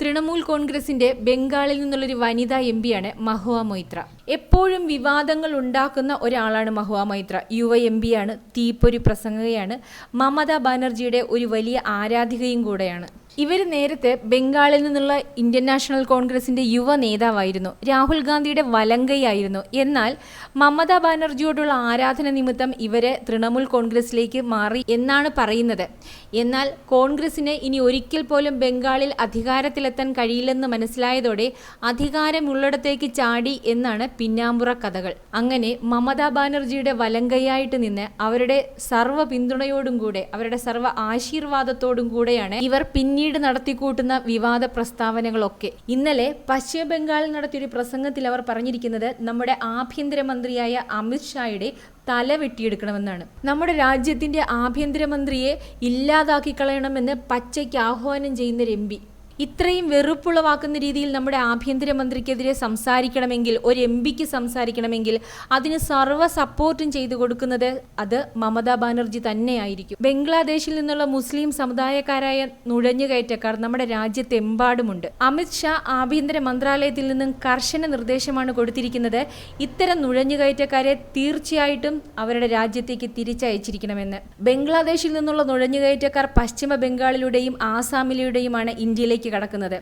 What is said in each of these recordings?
തൃണമൂൽ കോൺഗ്രസിന്റെ ബംഗാളിൽ നിന്നുള്ളൊരു വനിതാ എം പിയാണ് മഹുവ മൊയ്ത്ര. എപ്പോഴും വിവാദങ്ങൾ ഉണ്ടാക്കുന്ന ഒരാളാണ് മഹുവ മൊയ്ത്ര. യുവ എം പിയാണ് തീപ്പൊരി പ്രസംഗകയാണ്. മമതാ ബാനർജിയുടെ ഒരു വലിയ ആരാധികയും കൂടെയാണ്. ഇവർ നേരത്തെ ബംഗാളിൽ നിന്നുള്ള ഇന്ത്യൻ നാഷണൽ കോൺഗ്രസിന്റെ യുവ നേതാവായിരുന്നു. രാഹുൽ ഗാന്ധിയുടെ വലങ്കയായിരുന്നു. എന്നാൽ മമതാ ബാനർജിയോടുള്ള ആരാധന നിമിത്തം ഇവരെ തൃണമൂൽ കോൺഗ്രസിലേക്ക് മാറി എന്നാണ് പറയുന്നത്. എന്നാൽ കോൺഗ്രസിന് ഇനി ഒരിക്കൽ പോലും ബംഗാളിൽ അധികാരത്തിലെത്താൻ കഴിയില്ലെന്ന് മനസ്സിലായതോടെ അധികാരമുള്ളിടത്തേക്ക് ചാടി എന്നാണ് പിന്നാമ്പുറ കഥകൾ. അങ്ങനെ മമതാ ബാനർജിയുടെ വലങ്കയായിട്ട് നിന്ന് അവരുടെ സർവ പിന്തുണയോടും കൂടെ അവരുടെ സർവ ആശീർവാദത്തോടും കൂടെയാണ് ഇവർ പിന്നീട് നടത്തിക്കൂട്ടുന്ന വിവാദ പ്രസ്താവനകളൊക്കെ. ഇന്നലെ പശ്ചിമ ബംഗാളിൽ നടത്തിയൊരു പ്രസംഗത്തിൽ അവർ പറഞ്ഞിരിക്കുന്നത് നമ്മുടെ ആഭ്യന്തരമന്ത്രിയായ അമിത്ഷായുടെ തല വെട്ടിയെടുക്കണമെന്നാണ്. നമ്മുടെ രാജ്യത്തിന്റെ ആഭ്യന്തരമന്ത്രിയെ ഇല്ലാതാക്കി കളയണമെന്ന് പച്ചയ്ക്ക് ആഹ്വാനം ചെയ്യുന്ന രമ്പി. ഇത്രയും വെറുപ്പുളവാക്കുന്ന രീതിയിൽ നമ്മുടെ ആഭ്യന്തരമന്ത്രിക്കെതിരെ സംസാരിക്കണമെങ്കിൽ ഒരു എം പിക്ക് സംസാരിക്കണമെങ്കിൽ അതിന് സർവ സപ്പോർട്ടും ചെയ്തു കൊടുക്കുന്നത് അത് മമതാ ബാനർജി തന്നെയായിരിക്കും. ബംഗ്ലാദേശിൽ നിന്നുള്ള മുസ്ലിം സമുദായക്കാരായ നുഴഞ്ഞുകയറ്റക്കാർ നമ്മുടെ രാജ്യത്തെമ്പാടുമുണ്ട്. അമിത് ഷാ ആഭ്യന്തര മന്ത്രാലയത്തിൽ നിന്നും കർശന നിർദ്ദേശമാണ് കൊടുത്തിരിക്കുന്നത്. ഇത്തരം നുഴഞ്ഞുകയറ്റക്കാരെ തീർച്ചയായിട്ടും അവരുടെ രാജ്യത്തേക്ക് തിരിച്ചയച്ചിരിക്കണമെന്ന്. ബംഗ്ലാദേശിൽ നിന്നുള്ള നുഴഞ്ഞുകയറ്റക്കാർ പശ്ചിമ ബംഗാളിലൂടെയും ആസാമിലൂടെയുമാണ് ഇന്ത്യയിലേക്ക് കടക്കുന്നത്.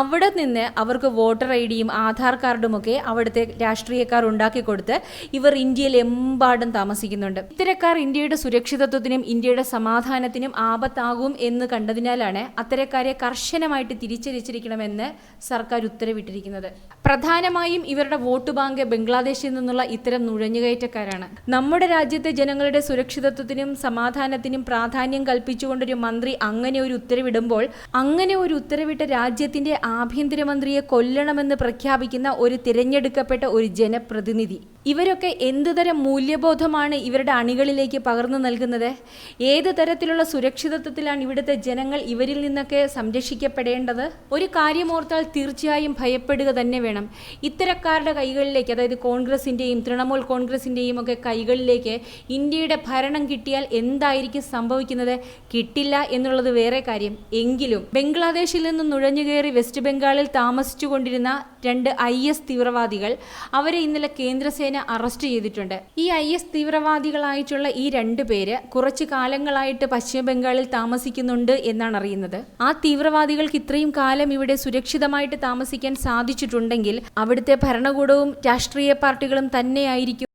അവിടെ നിന്ന് അവർക്ക് വോട്ടർ ഐ ഡിയും ആധാർ കാർഡുമൊക്കെ അവിടുത്തെ രാഷ്ട്രീയക്കാർ ഉണ്ടാക്കി കൊടുത്ത് ഇവർ ഇന്ത്യയിൽ എമ്പാടും താമസിക്കുന്നുണ്ട്. ഇത്തരക്കാർ ഇന്ത്യയുടെ സുരക്ഷിതത്വത്തിനും ഇന്ത്യയുടെ സമാധാനത്തിനും ആപത്താകും എന്ന് കണ്ടതിനാലാണ് അത്തരക്കാരെ കർശനമായിട്ട് തിരിച്ചരിച്ചിരിക്കണമെന്ന് സർക്കാർ ഉത്തരവിട്ടിരിക്കുന്നത്. പ്രധാനമായും ഇവരുടെ വോട്ട് ബാങ്ക് ബംഗ്ലാദേശിൽ നിന്നുള്ള ഇത്തരം നുഴഞ്ഞുകയറ്റക്കാരാണ്. നമ്മുടെ രാജ്യത്തെ ജനങ്ങളുടെ സുരക്ഷിതത്വത്തിനും സമാധാനത്തിനും പ്രാധാന്യം കൽപ്പിച്ചുകൊണ്ടൊരു മന്ത്രി അങ്ങനെ ഒരു ഉത്തരവിടുമ്പോൾ അങ്ങനെ ഒരു ഉത്തരവിട്ട രാജ്യത്തിന്റെ ആഭ്യന്തരമന്ത്രിയെ കൊല്ലണമെന്ന് പ്രഖ്യാപിക്കുന്ന ഒരു തിരഞ്ഞെടുക്കപ്പെട്ട ഒരു ജനപ്രതിനിധി. ഇവരൊക്കെ എന്തുതരം മൂല്യബോധമാണ് ഇവരുടെ അണികളിലേക്ക് പകർന്നു നൽകുന്നത്? ഏത് തരത്തിലുള്ള സുരക്ഷിതത്വത്തിലാണ് ഇവിടുത്തെ ജനങ്ങൾ ഇവരിൽ നിന്നൊക്കെ സംരക്ഷിക്കപ്പെടേണ്ടത്? ഒരു കാര്യമോർത്താൽ തീർച്ചയായും ഭയപ്പെടുക തന്നെ വേണം. ഇത്തരക്കാരുടെ കൈകളിലേക്ക് അതായത് കോൺഗ്രസിന്റെയും തൃണമൂൽ കോൺഗ്രസിന്റെയും ഒക്കെ കൈകളിലേക്ക് ഇന്ത്യയുടെ ഭരണം കിട്ടിയാൽ എന്തായിരിക്കും സംഭവിക്കുന്നത്? കിട്ടില്ല എന്നുള്ളത് വേറെ കാര്യം. എങ്കിലും ബംഗ്ലാദേശിൽ നിന്ന് നുഴഞ്ഞുകയറി വെസ്റ്റ് ബംഗാളിൽ താമസിച്ചുകൊണ്ടിരുന്ന രണ്ട് ഐ എസ് തീവ്രവാദികൾ അവരെ ഇന്നലെ കേന്ദ്രസേന അറസ്റ്റ് ചെയ്തിട്ടുണ്ട്. ഈ ഐ എസ് തീവ്രവാദികളായിട്ടുള്ള ഈ രണ്ട് പേര് കുറച്ചു കാലങ്ങളായിട്ട് പശ്ചിമ ബംഗാളിൽ താമസിക്കുന്നുണ്ട് എന്നാണ് അറിയുന്നത്. ആ തീവ്രവാദികൾക്ക് ഇത്രയും കാലം ഇവിടെ സുരക്ഷിതമായിട്ട് താമസിക്കാൻ സാധിച്ചിട്ടുണ്ടെങ്കിൽ അവിടുത്തെ ഭരണകൂടവും രാഷ്ട്രീയ പാർട്ടികളും തന്നെയായിരിക്കും